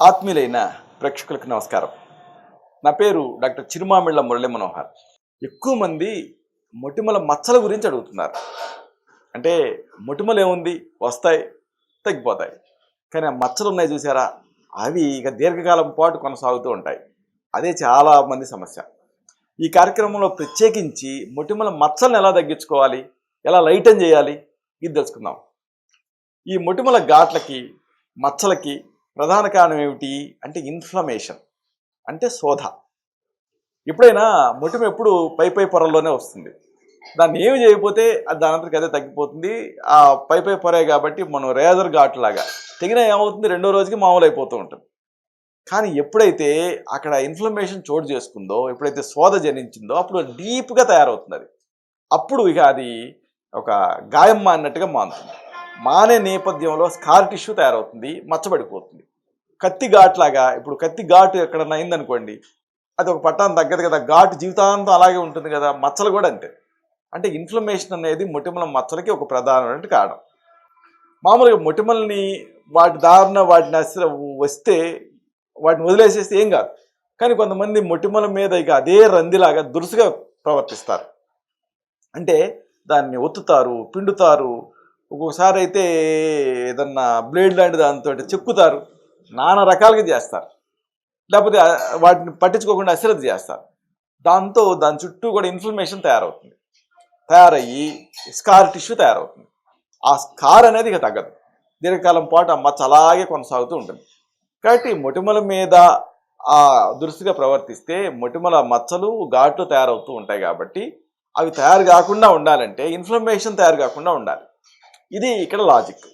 ఆత్మీయులైన ప్రేక్షకులకు నమస్కారం. నా పేరు డాక్టర్ చిరుమామిళ్ళ మురళీ మనోహర్. ఎక్కువ మంది మొటిమల మచ్చల గురించి అడుగుతున్నారు. అంటే మొటిమలు ఏముంది? వస్తాయి తగ్గిపోతాయి. కానీ ఆ మచ్చలు ఉన్నాయి చూసారా? అవి ఇక దీర్ఘకాలం పాటు కొనసాగుతూ ఉంటాయి. అదే చాలా మంది సమస్య. ఈ కార్యక్రమంలో ప్రత్యేకించి మొటిమల మచ్చలను ఎలా తగ్గించుకోవాలి? ఎలా లైటన్ చేయాలి? ఇది తెలుసుకుందాం. ఈ మొటిమల ఘాట్లకి మచ్చలకి ప్రధాన కారణం ఏమిటి అంటే ఇన్ఫ్లమేషన్ అంటే శోధ ఎప్పుడైనా మొటిమ ఎప్పుడు పై పై పొరల్లోనే వస్తుంది. దాన్ని ఏమి చేయకపోతే అది దాని అదే తగ్గిపోతుంది. ఆ పై పై పొరే కాబట్టి మనం రేజర్ ఘాట్ లాగా తెగిన ఏమవుతుంది? రెండో రోజుకి మామూలు అయిపోతూ ఉంటుంది. కానీ ఎప్పుడైతే అక్కడ ఇన్ఫ్లమేషన్ చోటు చేసుకుందో ఎప్పుడైతే శోధ జనించిందో అప్పుడు డీప్గా తయారవుతుంది అది. అప్పుడు ఇక అది ఒక గాయం మారినట్టుగా మారుతుంది. మానే నేపథ్యంలో స్కార్ టిష్యూ తయారవుతుంది మచ్చబడిపోతుంది. కత్తి ఘాట్లాగా ఇప్పుడు కత్తి ఘాటు ఎక్కడన్నా అయిందనుకోండి అది ఒక పట్టాన్ని తగ్గదు కదా ఘాటు జీవితాంతం అలాగే ఉంటుంది కదా మచ్చలు కూడా అంతే. అంటే ఇన్ఫ్లమేషన్ అనేది మొటిమల మచ్చలకి ఒక ప్రధానమైన కారణం. మామూలుగా మొటిమల్ని వాటి దారిన వాటిని అసలు వస్తే వాటిని వదిలేసేస్తే ఏం కాదు. కానీ కొంతమంది మొటిమల మీద ఇక అదే రందిలాగా దురుసుగా ప్రవర్తిస్తారు. అంటే దాన్ని ఒత్తుతారు పిండుతారు ఒక్కొక్కసారి అయితే ఏదన్నా బ్లేడ్ లాంటి దాంతో చెక్కుతారు. నానా రకాలుగా చేస్తారు. లేకపోతే వాటిని పట్టించుకోకుండా అశ్రద్ధ చేస్తారు. దాంతో దాని చుట్టూ కూడా ఇన్ఫ్లమేషన్ తయారవుతుంది. తయారయ్యి స్కార్ టిష్యూ తయారవుతుంది. ఆ స్కార్ అనేది ఇక తగ్గదు. దీర్ఘకాలం పాటు ఆ మచ్చ అలాగే కొనసాగుతూ ఉంటుంది. కాబట్టి మొటిమల మీద ఆ దురుసుగా ప్రవర్తిస్తే మొటిమల మచ్చలు ఘాట్లు తయారవుతూ ఉంటాయి కాబట్టి అవి తయారు కాకుండా ఉండాలంటే ఇన్ఫ్లమేషన్ తయారు కాకుండా ఉండాలి. ఇది ఇక్కడ లాజిక్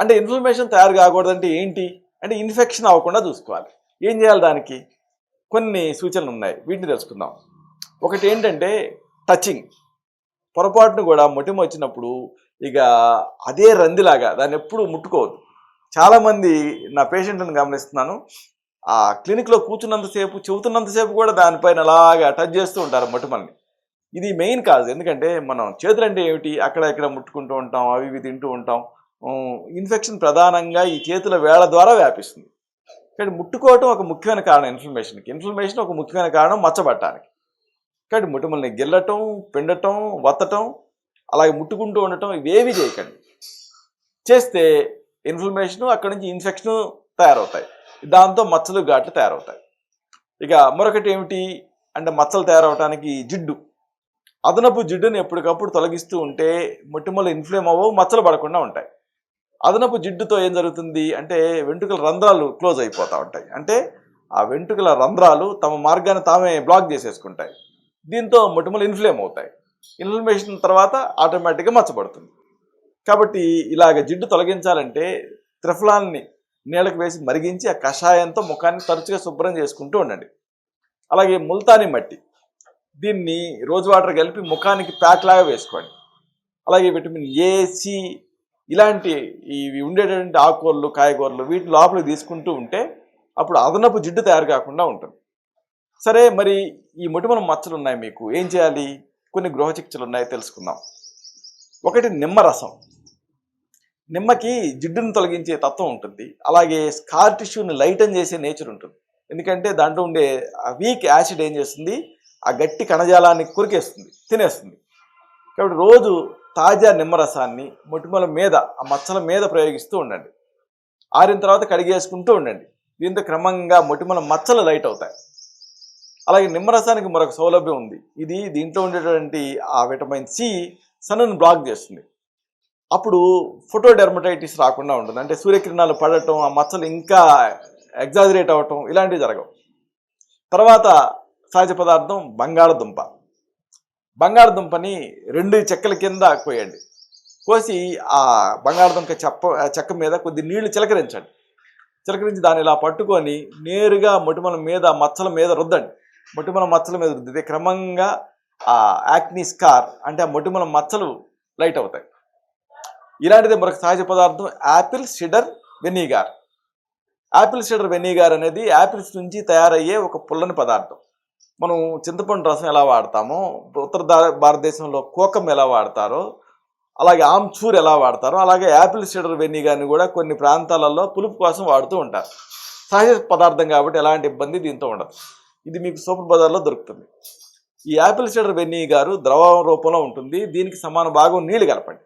అంటే ఇన్ఫ్లమేషన్ తయారు కాకూడదంటే ఏంటి? అంటే ఇన్ఫెక్షన్ అవ్వకుండా చూసుకోవాలి. ఏం చేయాలి దానికి? కొన్ని సూచనలు ఉన్నాయి. వీటిని తెలుసుకుందాం. ఒకటి ఏంటంటే టచింగ్ పొరపాటును కూడా మొటిమ వచ్చినప్పుడు ఇక అదే రందిలాగా దాన్ని ఎప్పుడు ముట్టుకోవద్దు. చాలామంది నా పేషెంట్లను గమనిస్తున్నాను. ఆ క్లినిక్లో కూర్చున్నంతసేపు చెబుతున్నంతసేపు కూడా దానిపైన అలాగా టచ్ చేస్తూ ఉంటారు మొటిమల్ని. ఇది మెయిన్ కాజ్. ఎందుకంటే మనం చేతులు అంటే ఏమిటి? అక్కడ ఇక్కడ ముట్టుకుంటూ ఉంటాం అవి ఇవి తింటూ ఉంటాం. ఇన్ఫెక్షన్ ప్రధానంగా ఈ చేతుల వేళ ద్వారా వ్యాపిస్తుంది. కానీ ముట్టుకోవటం ఒక ముఖ్యమైన కారణం ఇన్ఫ్లమేషన్కి. ఇన్ఫ్లమేషన్ ఒక ముఖ్యమైన కారణం మచ్చబట్టడానికి కాబట్టి ముట్టుమల్ని గిల్లటం పిండటం వత్తటం అలాగే ముట్టుకుంటూ ఉండటం ఇవేవి చేయకండి. చేస్తే ఇన్ఫ్లమేషన్ అక్కడి నుంచి ఇన్ఫెక్షన్ తయారవుతాయి. దాంతో మచ్చలు ఘాట్లు తయారవుతాయి. ఇక మరొకటి ఏమిటి? అంటే మచ్చలు తయారవటానికి జిడ్డు. అదనపు జిడ్డుని ఎప్పటికప్పుడు తొలగిస్తూ ఉంటే మొటిమలు ఇన్ఫ్లేమ్ అవ్వవు మచ్చలు పడకుండా ఉంటాయి. అదనపు జిడ్డుతో ఏం జరుగుతుంది అంటే వెంట్రుకల రంధ్రాలు క్లోజ్ అయిపోతూ ఉంటాయి. అంటే ఆ వెంట్రుకల రంధ్రాలు తమ మార్గాన్ని తామే బ్లాక్ చేసేసుకుంటాయి. దీంతో మొటిమలు ఇన్ఫ్లేమ్ అవుతాయి. ఇన్ఫ్లమేషన్ తర్వాత ఆటోమేటిక్గా మచ్చబడుతుంది కాబట్టి ఇలాగ జిడ్డు తొలగించాలంటే త్రిఫలాన్ని నీళ్ళకి వేసి మరిగించి ఆ కషాయంతో ముఖాన్ని తరచుగా శుభ్రం చేసుకుంటూ ఉండండి. అలాగే ముల్తాని మట్టి దీన్ని రోజు వాటర్ కలిపి ముఖానికి ప్యాక్ లాగా వేసుకోండి. అలాగే విటమిన్ ఏ సి ఇలాంటి ఇవి ఉండేటటువంటి ఆకుకూరలు కాయగూరలు వీటి లోపలికి తీసుకుంటూ ఉంటే అప్పుడు అదనపు జిడ్డు తయారు కాకుండా ఉంటుంది. సరే మరి ఈ మొటిమల మచ్చలు ఉన్నాయి మీకు. ఏం చేయాలి? కొన్ని గృహ చికిత్సలు ఉన్నాయి తెలుసుకుందాం. ఒకటి నిమ్మరసం నిమ్మకి జిడ్డును తొలగించే తత్వం ఉంటుంది. అలాగే స్కార్ టిష్యూని లైటన్ చేసే నేచర్ ఉంటుంది. ఎందుకంటే దాంట్లో ఉండే వీక్ యాసిడ్ ఏం చేస్తుంది? ఆ గట్టి కణజాలాన్ని కురికేస్తుంది తినేస్తుంది. కాబట్టి రోజు తాజా నిమ్మరసాన్ని మొటిమల మీద ఆ మచ్చల మీద ప్రయోగిస్తూ ఉండండి. ఆరిన తర్వాత కడిగేసుకుంటూ ఉండండి. దీంతో క్రమంగా మొటిమల మచ్చలు లైట్ అవుతాయి. అలాగే నిమ్మరసానికి మరొక సౌలభ్యం ఉంది. ఇది దీంట్లో ఉండేటువంటి ఆ విటమిన్ సి సన్నును బ్లాక్ చేస్తుంది. అప్పుడు ఫోటోడెర్మటైటిస్ రాకుండా ఉంటుంది. అంటే సూర్యకిరణాలు పడటం ఆ మచ్చలు ఇంకా ఎగ్జాజరేట్ అవ్వటం ఇలాంటివి జరగవు. తర్వాత సహజ పదార్థం బంగాళదుంప బంగాళదుంపని రెండు చెక్కల కింద కోయండి. కోసి ఆ బంగాళదుంప చెప్ప చెక్క మీద కొద్ది నీళ్ళు చిలకరించండి. చిలకరించి దాన్ని ఇలా పట్టుకొని నేరుగా మొటిమల మీద మచ్చల మీద రుద్దండి. మొటిమల మచ్చల మీద రుద్దితే క్రమంగా ఆ యాక్నీ స్కార్ అంటే ఆ మొటిమల మచ్చలు లైట్ అవుతాయి. ఇలాంటిది మరొక సహజ పదార్థం apple cider vinegar. Apple cider vinegar అనేది యాపిల్స్ నుంచి తయారయ్యే ఒక పుల్లని పదార్థం. మనం చింతపండు రసం ఎలా వాడతామో ఉత్తర భారతదేశంలో కోకం ఎలా వాడతారో అలాగే ఆమ్చూర్ ఎలా వాడతారో అలాగే యాపిల్ సిడర్ వెనిగార్ని కూడా కొన్ని ప్రాంతాలలో పులుపు కోసం వాడుతూ ఉంటారు. సహజ పదార్థం కాబట్టి ఎలాంటి ఇబ్బంది దీంతో ఉండదు. ఇది మీకు సూపర్ బజార్లో దొరుకుతుంది. ఈ యాపిల్ సిడర్ వెన్నీ గారు ద్రవ రూపంలో ఉంటుంది. దీనికి సమాన భాగం నీళ్ళు కలపండి.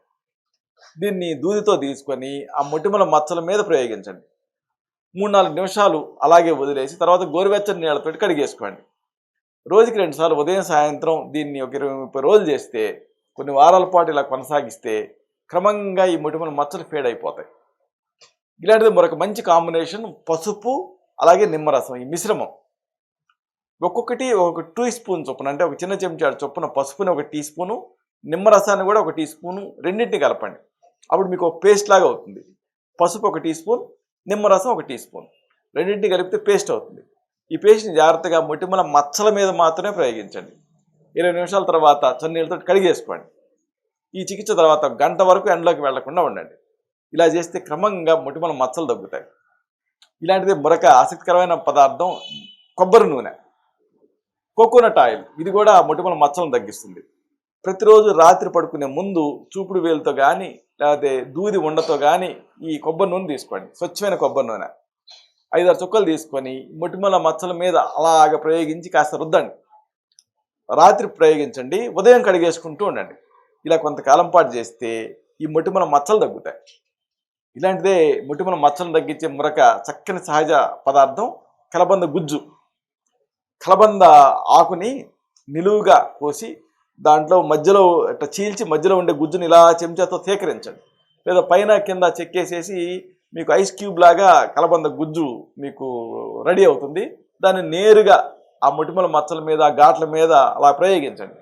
దీన్ని దూదితో తీసుకొని ఆ మొటిమల మచ్చల మీద ప్రయోగించండి. మూడు నాలుగు నిమిషాలు అలాగే వదిలేసి తర్వాత గోరువెచ్చని నీళ్ళతో కడిగేసుకోండి. రోజుకి రెండుసార్లు ఉదయం సాయంత్రం దీన్ని ఒక ఇరవై ముప్పై రోజులు చేస్తే కొన్ని వారాల పాటు ఇలా కొనసాగిస్తే క్రమంగా ఈ మొటిమల మచ్చలు ఫేడ్ అయిపోతాయి. ఇలాంటిది మరొక మంచి కాంబినేషన్ పసుపు అలాగే నిమ్మరసం ఈ మిశ్రమం. ఒక్కొక్కటి ఒక టూ స్పూన్ చొప్పున అంటే ఒక చిన్న చెంచాడు చొప్పున పసుపుని ఒక టీ స్పూను నిమ్మరసాన్ని కూడా ఒక టీ స్పూను రెండింటిని కలపండి. అప్పుడు మీకు ఒక పేస్ట్ లాగా అవుతుంది. పసుపు ఒక టీ స్పూన్ నిమ్మరసం ఒక టీ స్పూన్ రెండింటిని కలిపితే పేస్ట్ అవుతుంది. ఈ పేస్ట్ని జాగ్రత్తగా మొటిమల మచ్చల మీద మాత్రమే ప్రయోగించండి. ఇరవై నిమిషాల తర్వాత చన్నీళ్ళతో కడిగేసుకోండి. ఈ చికిత్స తర్వాత గంట వరకు ఎండలోకి వెళ్ళకుండా ఉండండి. ఇలా చేస్తే క్రమంగా మొటిమల మచ్చలు తగ్గుతాయి. ఇలాంటిది మరొక ఆసక్తికరమైన పదార్థం కొబ్బరి నూనె. కోకోనట్ ఆయిల్ ఇది కూడా మొటిమల మచ్చలను తగ్గిస్తుంది. ప్రతిరోజు రాత్రి పడుకునే ముందు చూపుడు వేలుతో కానీ లేకపోతే దూది ఉండతో కానీ ఈ కొబ్బరి నూనె తీసుకోండి. స్వచ్ఛమైన కొబ్బరి నూనె. ఐదారు చుక్కలు తీసుకొని మొటిమల మచ్చల మీద అలాగ ప్రయోగించి కాస్త రుద్దండి. రాత్రి ప్రయోగించండి ఉదయం కడిగేసుకుంటూ ఉండండి. ఇలా కొంతకాలం పాటు చేస్తే ఈ మొటిమల మచ్చలు తగ్గుతాయి. ఇలాంటిదే మొటిమల మచ్చలను తగ్గించే మరొక చక్కని సహజ పదార్థం కలబంద గుజ్జు. కలబంద ఆకుని నిలువుగా కోసి దాంట్లో మధ్యలో ఇట్లా చీల్చి మధ్యలో ఉండే గుజ్జుని ఇలా చెంచాతో సేకరించండి. లేదా పైన కింద చెక్కేసేసి మీకు ఐస్ క్యూబ్ లాగా కలబంద గుజ్జు మీకు రెడీ అవుతుంది. దాన్ని నేరుగా ఆ మొటిమల మచ్చల మీద ఘాట్ల మీద అలా ప్రయోగించండి.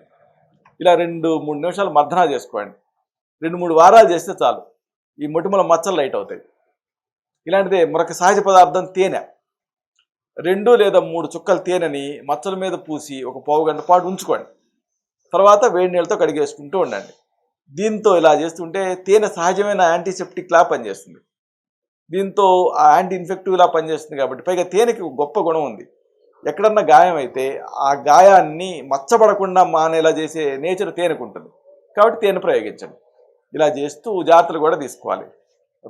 ఇలా రెండు మూడు నిమిషాలు మర్దన చేసుకోండి. రెండు మూడు వారాలు చేస్తే చాలు. ఈ మొటిమల మచ్చలు లైట్ అవుతాయి. ఇలాంటిదే మరొక సహజ పదార్థం తేనె. రెండు లేదా మూడు చుక్కల తేనెని మచ్చల మీద పూసి ఒక పావు గంట పాటు ఉంచుకోండి. తర్వాత వేడి నీళ్ళతో కడిగేసుకుంటూ ఉండండి. దీంతో ఇలా చేస్తుంటే తేనె సహజమైన యాంటీసెప్టిక్ లా పనిచేస్తుంది. దీంతో ఆ యాంటీ ఇన్ఫెక్టివ్లా పనిచేస్తుంది కాబట్టి పైగా తేనెకి గొప్ప గుణం ఉంది. ఎక్కడన్నా గాయం అయితే ఆ గాయాన్ని మచ్చబడకుండా మానేలా చేసే నేచర్ తేనెకు ఉంటుంది. కాబట్టి తేనె ప్రయోగించండి. ఇలా చేస్తూ జాగ్రత్తలు కూడా తీసుకోవాలి.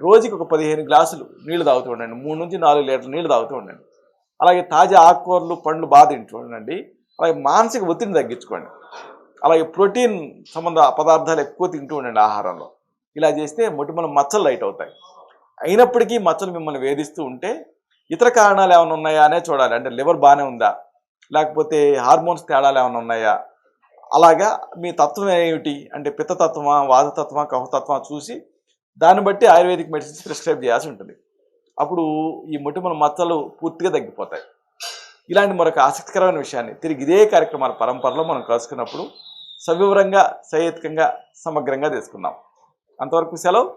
రోజుకి ఒక పదిహేను గ్లాసులు నీళ్ళు తాగుతూ ఉండండి. మూడు నుంచి నాలుగు లీటర్లు నీళ్ళు తాగుతూ ఉండండి. అలాగే తాజా ఆకుకూరలు పండ్లు బాగా తింటూ ఉండండి. అలాగే మానసిక ఒత్తిడిని తగ్గించుకోండి. అలాగే ప్రోటీన్ సంబంధ పదార్థాలు ఎక్కువ తింటూ ఉండండి ఆహారంలో. ఇలా చేస్తే మొటిమల మచ్చలు లైట్ అవుతాయి. అయినప్పటికీ మచ్చలు మిమ్మల్ని వేధిస్తూ ఉంటే ఇతర కారణాలు ఏమైనా ఉన్నాయా అనే చూడాలి. అంటే లివర్ బాగానే ఉందా? లేకపోతే హార్మోన్స్ తేడాలు ఏమైనా ఉన్నాయా? అలాగా మీ తత్వం ఏమిటి? అంటే పిత్తతత్వమా వాదతత్వమా కహతత్వమా చూసి దాన్ని బట్టి ఆయుర్వేదిక్ మెడిసిన్స్ ప్రిస్క్రైబ్ చేయాల్సి ఉంటుంది. అప్పుడు ఈ మొటిమల మచ్చలు పూర్తిగా తగ్గిపోతాయి. ఇలాంటి మరొక ఆసక్తికరమైన విషయాన్ని తిరిగి ఇదే కార్యక్రమాల పరంపరలో మనం కలుసుకున్నప్పుడు సవివరంగా సహేతుకంగా సమగ్రంగా తీసుకుందాం. అంతవరకు సెలవు.